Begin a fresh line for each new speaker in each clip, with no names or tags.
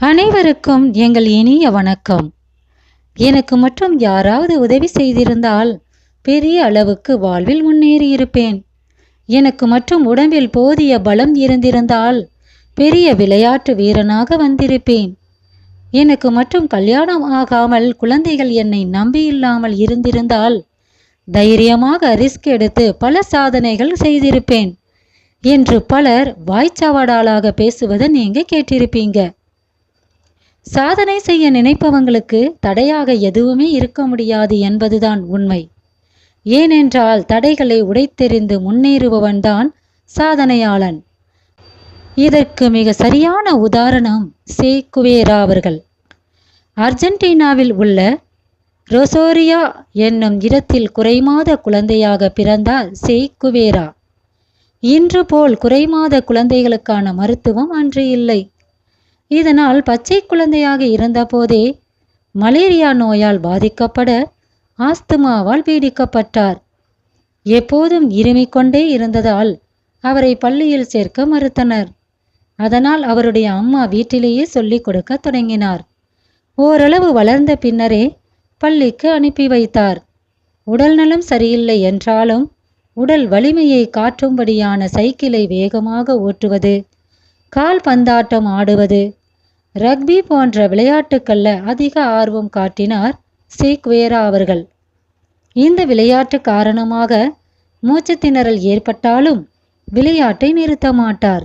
அனைவருக்கும் எங்கள் இனிய வணக்கம். எனக்கு மட்டும் யாராவது உதவி செய்திருந்தால் பெரிய அளவுக்கு வாழ்வில் முன்னேறியிருப்பேன். எனக்கு மட்டும் உடம்பில் போதிய பலம் இருந்திருந்தால் பெரிய விளையாட்டு வீரனாக வந்திருப்பேன். எனக்கு மட்டும் கல்யாணம் ஆகாமல் குழந்தைகள் என்னை நம்பியில்லாமல் இருந்திருந்தால் தைரியமாக ரிஸ்க் எடுத்து பல சாதனைகள் செய்திருப்பேன். என்று பலர் வாய்ச்சவடாலாக பேசுவதை நீங்கள் கேட்டிருப்பீங்க. சாதனை செய்ய நினைப்பவங்களுக்கு தடையாக எதுவுமே இருக்க முடியாது என்பதுதான் உண்மை. ஏனென்றால் தடைகளை உடைத்தெறிந்து முன்னேறுபவன்தான் சாதனையாளன். இதற்கு மிக சரியான உதாரணம் சே. குவேரா அவர்கள். அர்ஜென்டினாவில் உள்ள ரொசோரியா என்னும் இடத்தில் குறைமாத குழந்தையாக பிறந்தார் சே. குவேரா. இன்று போல் குறைமாத குழந்தைகளுக்கான மருத்துவம் அன்று இல்லை. இதனால் பச்சை குழந்தையாக இருந்தபோதே மலேரியா நோயால் பாதிக்கப்பட ஆஸ்துமாவால் பீடிக்கப்பட்டார். எப்போதும் இருமி கொண்டே இருந்ததால் அவரை பள்ளியில் சேர்க்க மறுத்தனர். அதனால் அவருடைய அம்மா வீட்டிலேயே சொல்லிக் கொடுக்க தொடங்கினார். ஓரளவு வளர்ந்த பின்னரே பள்ளிக்கு அனுப்பி வைத்தார். உடல்நலம் சரியில்லை என்றாலும் உடல் வலிமையை காட்டும்படியான சைக்கிளை வேகமாக ஓட்டுவது கால் பந்தாட்டம் ஆடுவது ரக்பி போன்ற விளையாட்டுக்களில் அதிக ஆர்வம் காட்டினார் சேக்வேரா அவர்கள். இந்த விளையாட்டு காரணமாக மூச்சு திணறல் ஏற்பட்டாலும் விளையாட்டை நிறுத்த மாட்டார்.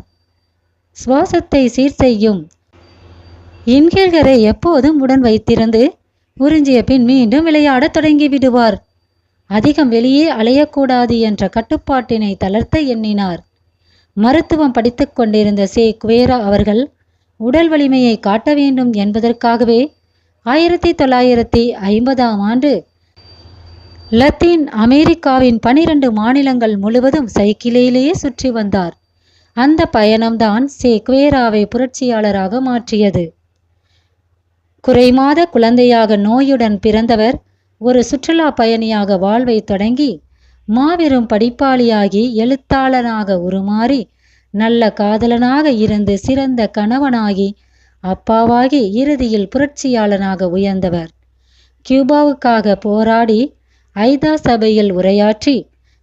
சுவாசத்தை சீர் செய்யும் இன்ஹேலரை எப்போதும் உடன் வைத்திருந்து உறிஞ்சிய பின் மீண்டும் விளையாடத் தொடங்கி விடுவார். அதிகம் வெளியே அலையக்கூடாது என்ற கட்டுப்பாட்டினை தளர்த்த எண்ணினார். மருத்துவம் படித்துக் கொண்டிருந்த சே குவேரா அவர்கள் உடல் வலிமையை காட்ட வேண்டும் என்பதற்காகவே ஆயிரத்தி தொள்ளாயிரத்தி ஐம்பதாம் ஆண்டு லத்தீன் அமெரிக்காவின் பனிரெண்டு மாநிலங்கள் முழுவதும் சைக்கிளிலேயே சுற்றி வந்தார். அந்த பயணம்தான் சே குவேராவை புரட்சியாளராக மாற்றியது. குறைமாத குழந்தையாக நோயுடன் பிறந்தவர் ஒரு சுற்றுலா பயணியாக வாழ்வை தொடங்கி மாபெரும் படிப்பாளியாகி எழுத்தாளனாக உருமாறி நல்ல காதலனாக இருந்து சிறந்த கணவனாகி அப்பாவாகி இறுதியில் புரட்சியாளனாக உயர்ந்தவர். கியூபாவுக்காக போராடி ஐதா சபையில் உரையாற்றி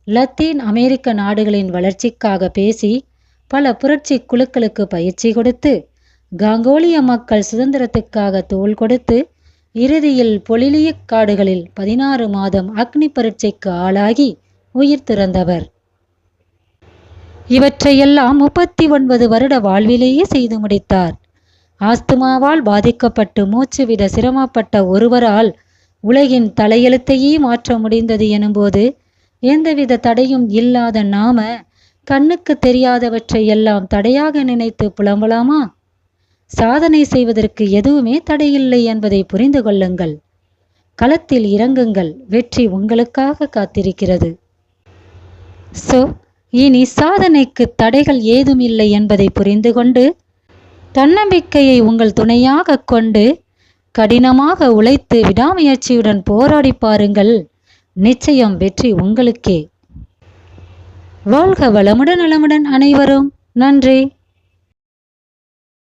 லத்தீன் அமெரிக்க நாடுகளின் வளர்ச்சிக்காக பேசி பல புரட்சி குழுக்களுக்கு பயிற்சி கொடுத்து காங்கோலிய மக்கள் சுதந்திரத்துக்காக தோள் கொடுத்து இறுதியில் பொலிலியக் காடுகளில் பதினாறு மாதம் அக்னி பரீட்சைக்கு ஆளாகி உயிர் துறந்தவர். இவற்றையெல்லாம் முப்பத்தி ஒன்பது வருட வாழ்விலேயே செய்து முடித்தார். ஆஸ்துமாவால் பாதிக்கப்பட்டு மூச்சுவிட சிரமப்பட்ட ஒருவரால் உலகின் தலையெழுத்தையே மாற்ற முடிந்தது எனும்போது எந்தவித தடையும் இல்லாத நாம கண்ணுக்கு தெரியாதவற்றை எல்லாம் தடையாக நினைத்து புலம்பலாமா? சாதனை செய்வதற்கு எதுவுமே தடையில்லை என்பதை புரிந்து கொள்ளுங்கள். களத்தில் இறங்குங்கள். வெற்றி உங்களுக்காக காத்திருக்கிறது. ஸோ இனி சாதனைக்கு தடைகள் ஏதும் இல்லை என்பதை புரிந்து கொண்டு தன்னம்பிக்கையை உங்கள் துணையாக கொண்டு கடினமாக உழைத்து விடாமுயற்சியுடன் போராடி பாருங்கள். நிச்சயம் வெற்றி உங்களுக்கே. வாழ்க வளமுடன் நலமுடன் அனைவரும். நன்றி.